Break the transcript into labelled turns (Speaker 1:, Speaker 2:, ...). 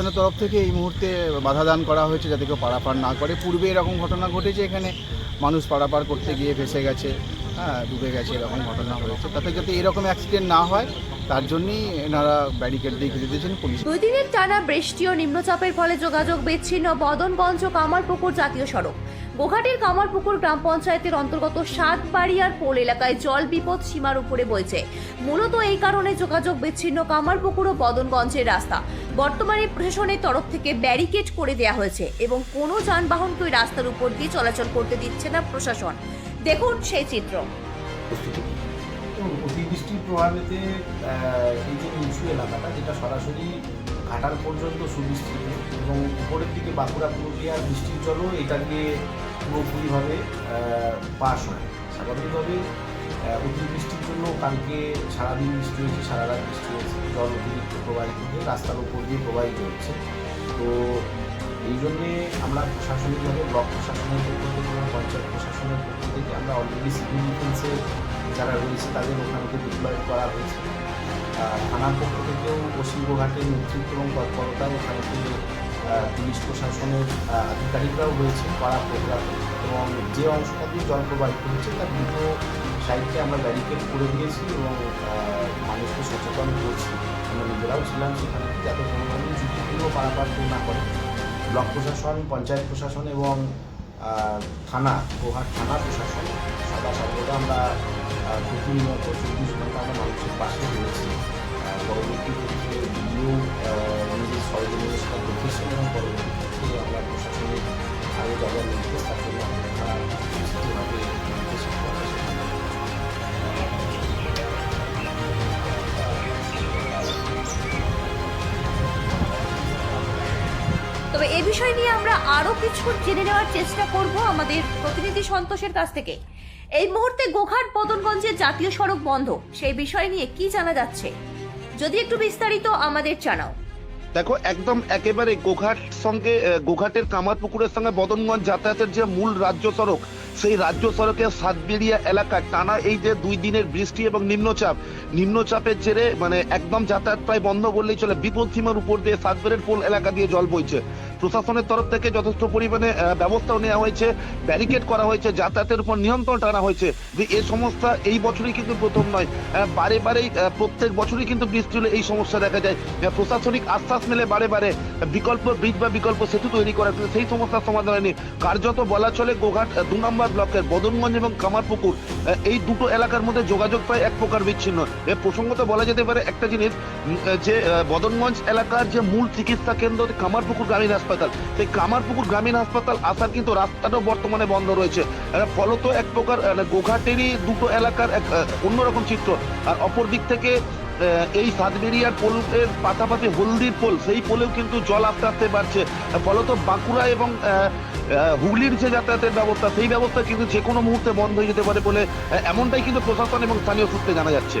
Speaker 1: তরফ থেকে এই মুহূর্তে বাধা দান করা হয়েছে যাতে কেউ পারাপার না করে। পূর্বে এরকম ঘটনা ঘটেছে এখানে। মানুষ পারাপার করতে গিয়ে ফেসে গেছে হ্যাঁ ডুবে গেছে, এরকম ঘটনা হয়েছে। তাতে যাতে এরকম অ্যাক্সিডেন্ট না হয়, তার জন্যই এনারা ব্যারিকেড দিয়ে ঘিরে দিয়েছেন পুলিশ।
Speaker 2: দুই দিনের টানা বৃষ্টি ও নিম্নচাপের ফলে যোগাযোগ বিচ্ছিন্ন বদনগঞ্জ কামারপুকুর জাতীয় সড়ক। গোঘাটির কামারপুকুর গ্রাম পঞ্চায়েতের অন্তর্গত সাতবাড়িয়ার পোল এলাকায় জল বিপদ সীমার উপরে বইছে। মূলত এই কারণে যোগাযোগ বিচ্ছিন্ন কামারপুকুর ও বদনগঞ্জের রাস্তা। বর্তমানে প্রশাসনের তরফ থেকে ব্যারিকেড করে দেওয়া হয়েছে এবং কোনো যানবাহনকে ওই রাস্তার উপর দিয়ে চলাচল করতে দিচ্ছে না প্রশাসন। দেখুন সেই চিত্র।
Speaker 3: অতিবৃষ্টির প্রভাবেতে এই যে উঁচু এলাকাটা, যেটা সরাসরি ঘাটাল পর্যন্ত সুবিস্তৃত এবং উপরের দিকে বাঁকুড়া পুরুলিয়ার বৃষ্টির জলও এটা দিয়ে পুরোপুরিভাবে পাস হয়। স্বাভাবিকভাবে অতিবৃষ্টির জন্য কালকে সারাদিন বৃষ্টি হয়েছে সারা রাত বৃষ্টি হয়েছে। জল অতিরিক্ত প্রবাহিত হয়ে রাস্তার উপর দিয়ে প্রবাহিত হচ্ছে। তো এই জন্যে আমরা প্রশাসনিকভাবে, ব্লক প্রশাসনের পক্ষ থেকে এবং পঞ্চায়েত প্রশাসনের পক্ষ থেকে আমরা অলরেডি সিভিল ডিফেন্সের যারা রয়েছে, তাদের ওখানকে ডিপ্লয় করা হয়েছে। থানার পক্ষ থেকেও পশ্চিমবঙ্গঘাটের নেতৃত্ব এবং তৎপরতায় ওখানে পুলিশ প্রশাসনের আধিকারিকরাও রয়েছে পাড়া প্রোগ্রামে। এবং যে অংশটা দিয়ে জল প্রবাহিত হচ্ছে, তার দুটো সাইডকে আমরা ব্যারিকেড করে দিয়েছি এবং মানুষকে সচেতন করছি। আমরা নিজেরাও ছিলাম সেখানে যাতে কোনোভাবেই ঝুঁকিপূর্ণ পারাপার না করে। ব্লক প্রশাসন, পঞ্চায়েত প্রশাসন এবং থানা গোহাট থানা প্রশাসন সদা সর্বদা আমরা প্রতিনিয়ত চব্বিশ ঘণ্টা আমরা মানুষের পাশে রয়েছি। পরবর্তী সরজমিনের দেখেছেন এবং পরবর্তী আমরা প্রশাসনিক আরও যা যা নির্দেশ আমরা
Speaker 2: তবে এ বিষয় নিয়ে আমরা কিছু জেনে নেওয়ার চেষ্টা করব আমাদের প্রতিনিধি সন্তোষের কাছ থেকে। এই মুহূর্তে গোঘাট বদনগঞ্জের জাতীয় সড়ক বন্ধ। সেই বিষয় নিয়ে কি জানা যাচ্ছে? যদি একটু বিস্তারিত আমাদের জানাও।
Speaker 4: দেখো, একদম একেবারে গোঘাট সঙ্গে গোঘাটের কামারপুকুরের সঙ্গে বদনগঞ্জ যাতায়াতের যে মূল রাজ্য সড়ক সেই রাজ্য সড়কের সাতবেরিয়া এলাকায় টানা এই যে দুই দিনের বৃষ্টি এবং নিম্নচাপ, নিম্নচাপের জেরে মানে একদম যাতায়াত প্রায় বন্ধ বললেই চলে। বিপদ সীমার উপর দিয়ে সাতবেরের পোল এলাকা দিয়ে জল বইছে? প্রশাসনের তরফ থেকে যথেষ্ট পরিমাণে ব্যবস্থাও নেওয়া হয়েছে ব্যারিকেড করা হয়েছে, যাতায়াতের উপর নিয়ন্ত্রণ টানা হয়েছে। যে এই সমস্যা এই বছরই কিন্তু প্রথম নয় বারে বারেই প্রত্যেক বছরই কিন্তু বৃষ্টি হলে এই সমস্যা দেখা যায়। প্রশাসনিক আশ্বাস মেলে বারে বারে, বিকল্প ব্রিজ বা বিকল্প সেতু তৈরি করা সেই সমস্যার সমাধান হয়নি। কার্যত বলা চলে, গোঘাট দু নম্বর ব্লকের বদনগঞ্জ এবং কামারপুকুর এই দুটো এলাকার মধ্যে যোগাযোগ প্রায় এক প্রকার বিচ্ছিন্ন। এ, প্রসঙ্গত বলা যেতে পারে একটা জিনিস যে বদনগঞ্জ এলাকার যে মূল চিকিৎসা কেন্দ্র কামারপুকুর গ্রামীণ হাসপাতাল। সেই কামারপুকুর গ্রামীণ হাসপাতাল আসার কিন্তু রাস্তাটাও বর্তমানে বন্ধ রয়েছে। ফলত এক প্রকার গোঘাটেরই দুটো এলাকার এক অন্যরকম চিত্র। আর অপর দিক থেকে এই সাতবেরিয়ার পোলের পাশাপাশি হলদির পোল, সেই পোলেও কিন্তু জল আস্তে আস্তে বাড়ছে ফলত বাঁকুড়া এবং হুগলির যে যাতায়াতের ব্যবস্থা, সেই ব্যবস্থা কিন্তু যে কোনো মুহূর্তে বন্ধ হয়ে যেতে পারে বলে এমনটাই কিন্তু প্রশাসন এবং স্থানীয় সূত্রে জানা যাচ্ছে।